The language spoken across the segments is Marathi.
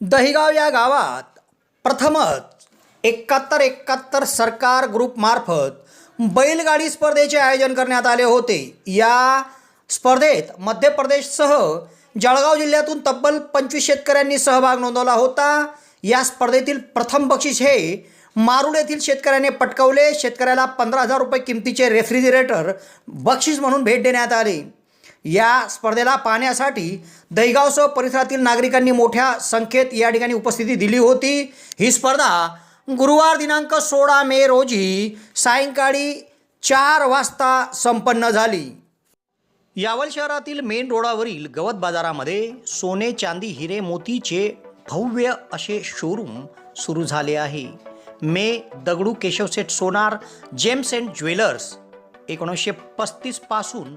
दहिगाव या गावात प्रथमच एकाहत्तर एकाहत्तर सरकार ग्रुपमार्फत बैलगाडी स्पर्धेचे आयोजन करण्यात आले होते. या स्पर्धेत मध्य प्रदेशसह जळगाव जिल्ह्यातून तब्बल पंचवीस शेतकऱ्यांनी सहभाग नोंदवला होता. या स्पर्धेतील प्रथम बक्षीस हे मारुड येथील शेतकऱ्याने पटकवले. शेतकऱ्याला पंधरा हजार रुपये किमतीचे रेफ्रिजरेटर बक्षीस म्हणून भेट देण्यात आले. या स्पर्धेला पाहण्यासाठी दहिगावसह परिसरातील नागरिकांनी मोठ्या संख्येत या ठिकाणी उपस्थिती दिली होती. ही स्पर्धा गुरुवार दिनांक सोळा मे रोजी सायंकाळी चार वाजता संपन्न झाली. यावल शहरातील मेन रोडावरील गवत बाजारामध्ये सोने चांदी हिरे मोतीचे भव्य असे शोरूम सुरू झाले आहे. मे Dagdu Keshavseth Sonar gems and jewellers एकोणीसशे पस्तीसपासून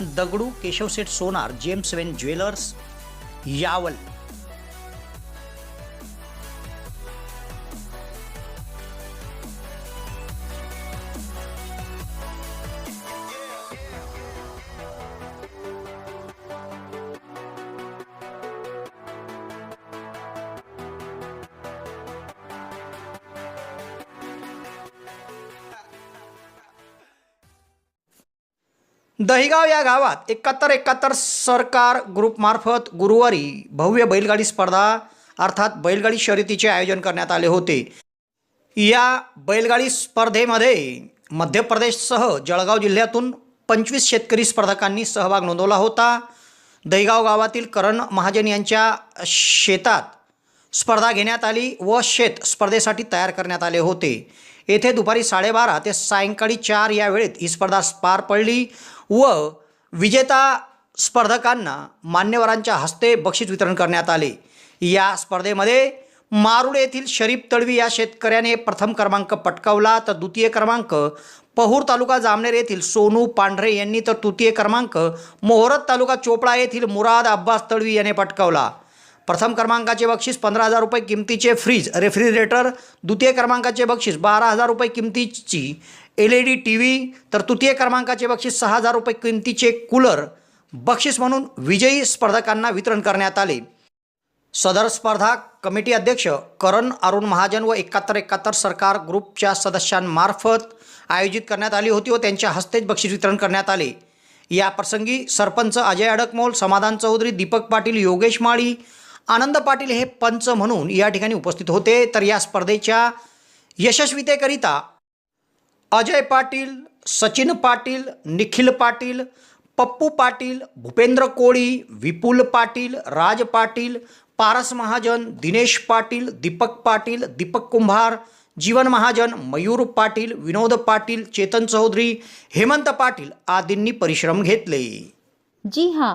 दगडू केशवसेठ सोनार जेम्स वेन ज्वेलर्स यावल दहिगाव या गावात एकाहत्तर एकाहत्तर सरकार ग्रुपमार्फत गुरुवारी भव्य बैलगाडी स्पर्धा अर्थात बैलगाडी शर्यतीचे आयोजन करण्यात आले होते. या बैलगाडी स्पर्धेमध्ये मध्य प्रदेशसह जळगाव जिल्ह्यातून पंचवीस शेतकरी स्पर्धकांनी सहभाग नोंदवला होता. दहिगाव गावातील करण महाजन यांच्या शेतात स्पर्धा घेण्यात आली व शेत स्पर्धेसाठी तयार करण्यात आले होते. येथे दुपारी साडेबारा ते सायंकाळी चार या वेळेत ही स्पर्धा पार पडली. व विजेता स्पर्धकांना मान्यवरांच्या हस्ते बक्षीस वितरण करण्यात आले. या स्पर्धेमध्ये मारुड येथील शरीफ तळवी या शेतकऱ्याने प्रथम क्रमांक पटकावला तर द्वितीय क्रमांक पहूर तालुका जामनेर येथील सोनू पांढरे यांनी तर तृतीय क्रमांक मोहरत तालुका चोपडा येथील मुराद अब्बास तळवी याने पटकावला. प्रथम क्रमांकाचे बक्षीस पंधरा हजार रुपये किमतीचे फ्रीज रेफ्रिजरेटर द्वितीय क्रमांकाचे बक्षीस बारा हजार रुपये किमतीची L E D T V तर तृतीय क्रमांकाचे बक्षीस सहा हजार रुपये किमतीचे कूलर बक्षीस म्हणून विजयी स्पर्धकांना वितरण करण्यात आले. सदर स्पर्धा कमिटी अध्यक्ष करण अरुण महाजन व एकाहत्तर एकाहत्तर सरकार ग्रुपच्या सदस्यांमार्फत आयोजित करण्यात आली होती व त्यांच्या हस्तेच बक्षीस वितरण करण्यात आले. या प्रसंगी सरपंच अजय अडकमोल समाधान चौधरी दीपक पाटील योगेश माळी आनंद पाटील हे पंच म्हणून या ठिकाणी उपस्थित होते. तर या स्पर्धेच्या यशस्वीतेकरिता अजय पाटील सचिन पाटील निखिल पाटील पप्पू पाटील भूपेंद्र कोळी विपुल पाटील राज पाटील पारस महाजन दिनेश पाटील दीपक पाटील दीपक कुंभार जीवन महाजन मयूर पाटील विनोद पाटील चेतन चौधरी हेमंत पाटील आदींनी परिश्रम घेतले. जी हां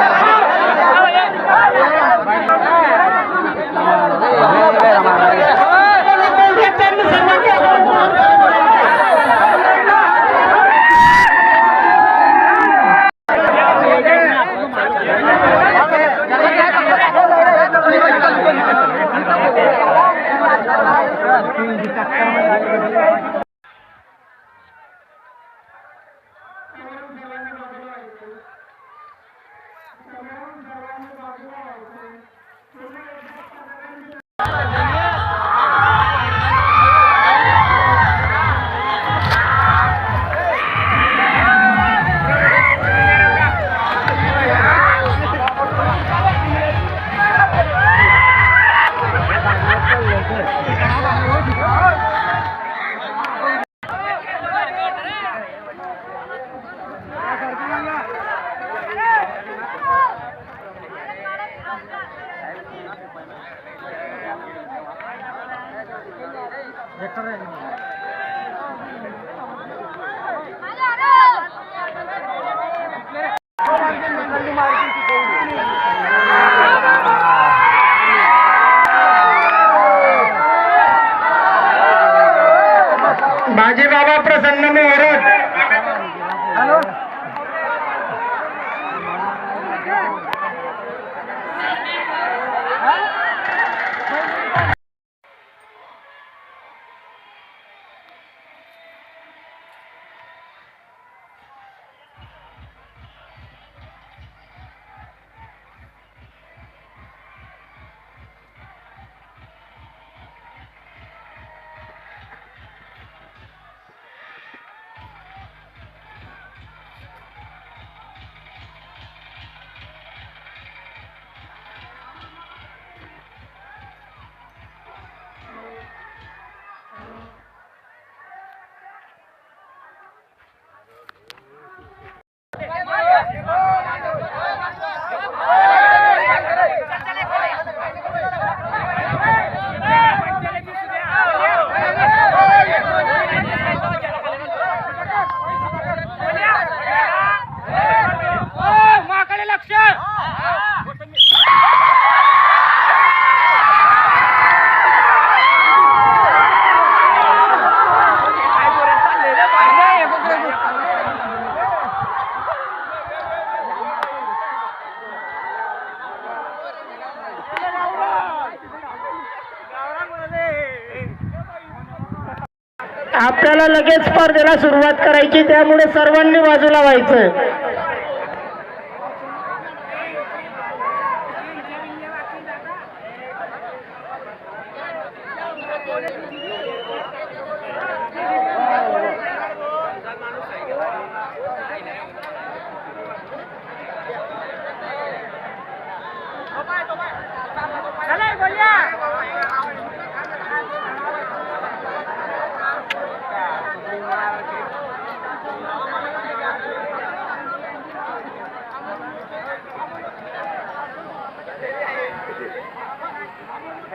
ఎక్కడ आपल्याला लगेच स्पर्धेला सुरुवात करायची त्यामुळे सर्वांनी बाजूला व्हायचं.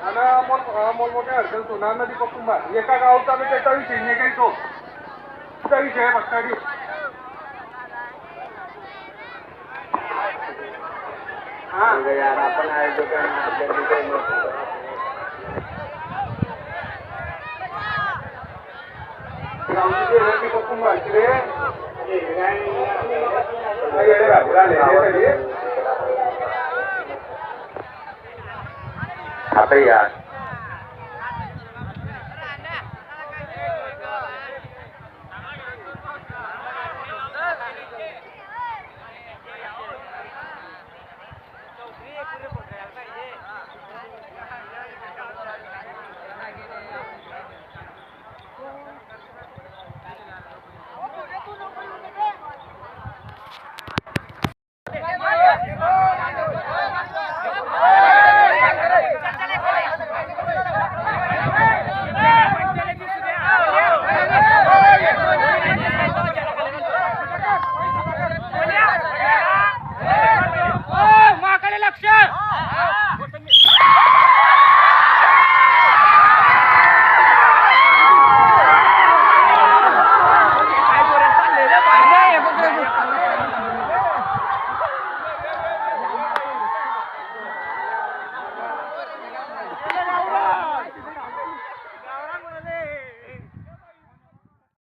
आणि मोल मोलमोठे हर्षल नदी कुटुंबात एका गावचा मी त्याचा विषय नाही काही तो तुझा विषय आहे फक्त यार आपण गावची नदी कुटुंबाची रे 可以呀